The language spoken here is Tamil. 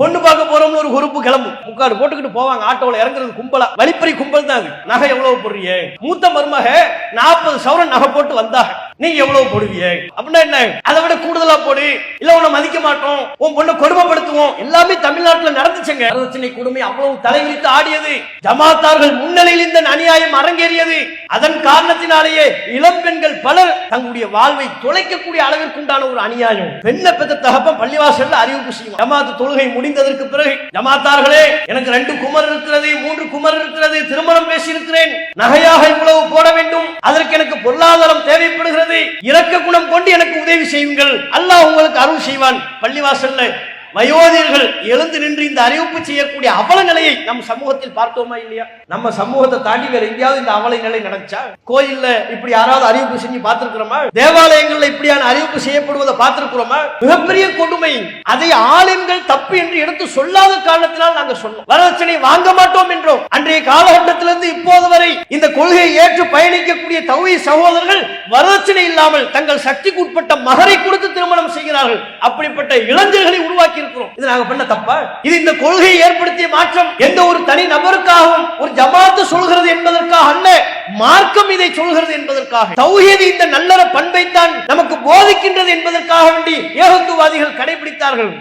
பொண்ணு பார்க்க போறோம்னு ஒரு குரூப் கிளம்பும். முக்காடு போட்டுக்கிட்டு போவாங்க. ஆட்டோல இறங்குறது கும்பலா? வழிப்பறி கும்பல் தான் அது. நகை எவ்வளவு போடுறீங்க? மூத்த மருமக நாற்பது சவரன் நகை போட்டு வந்தாங்க நீங்க எவ்வளவு போடுவீங்க அப்படின்னா என்ன? அதை விட கூடுதலா போடு. இல்ல உன்னை மதிக்க மாட்டோம். உன் பொண்ணை கொடுமைப்படுத்துவோம். எல்லாமே தமிழ்நாட்டுல நடந்துச்சுங்க. வரதட்சணை கொடுமை அவ்வளவு தலைவிரித்து ஆடியது. ஜமாத்தார்கள் முன்னிலையில் இந்த அநியாயம் அரங்கேறியது. அதன் காரணத்தினாலேயே இளம் பெண்கள் பலர் தங்களுடைய வாழ்வை தொலைக்கக்கூடிய அளவிற்கு உண்டான ஒரு அநியாயம். பெண்ணை பெற்ற தகப்ப பள்ளிவாசல்ல அறிவிப்பு செய்யும். ஜமாத்து தொழுகை முடிந்ததற்கு பிறகு ஜமாத்தார்களே எனக்கு ரெண்டு குமர் இருக்கிறது மூன்று குமர் இருக்கிறது திருமணம் பேசியிருக்கிறேன். நகையாக இவ்வளவு போட வேண்டும். அதற்கு எனக்கு பொருளாதாரம் தேவைப்படுகிறது. இரக்க குணம் கொண்டு எனக்கு உதவி செய்யுங்கள். அல்லாஹ் உங்களுக்கு அருள் செய்வான். பள்ளிவாசல்ல வயோதிகர்கள் எழுந்து நின்று இந்த அறிவிப்பு செய்யக்கூடிய அவல நிலையை நம் சமூகத்தில் பார்த்தோமா இல்லையா? நம்ம சமூகத்தை தாண்டி வேற எங்கேயாவது இந்த அவலை நிலை நடந்துச்சா? கோயில்ல இப்படி யாராவது அறிவிப்பு செஞ்சு பார்த்திருக்கிறோமா? தேவாலயங்கள்ல இப்படியான அறிவிப்பு செய்யப்படுவதை பார்த்திருக்கிறோமா? மிகப்பெரிய கொடுமை. அதை ஆலயங்கள் தப்பு என்று எடுத்து சொல்லாத காரணத்தினால் நாங்க சொன்னோம். வரதட்சணை வாங்க மாட்டோம் என்றோம். அன்றைய காலகட்டத்திலிருந்து இப்போது வரை இந்த கொள்கையை ஏற்று பயணிக்கக்கூடிய தௌஹி சகோதரர்கள் வரதட்சணை இல்லாமல் தங்கள் சக்திக்கு உட்பட்ட மகரை கொடுத்து திருமணம் செய்கிறார்கள். அப்படிப்பட்ட இளைஞர்களை உருவாக்கி உருவாக்கி இருக்கிறோம் இது நாங்க பண்ண தப்பா? இது இந்த கொள்கையை ஏற்படுத்திய மாற்றம் எந்த ஒரு தனி நபருக்காகவும் ஒரு ஜமாத்து சொல்கிறது என்பதற்காக அல்ல மார்க்கம் இதை சொல்கிறது என்பதற்காக. தௌஹீது இந்த நல்லற பண்பைத்தான் நமக்கு போதிக்கின்றது என்பதற்காக வேண்டி ஏகத்துவாதிகள் கடைபிடித்தார்கள்.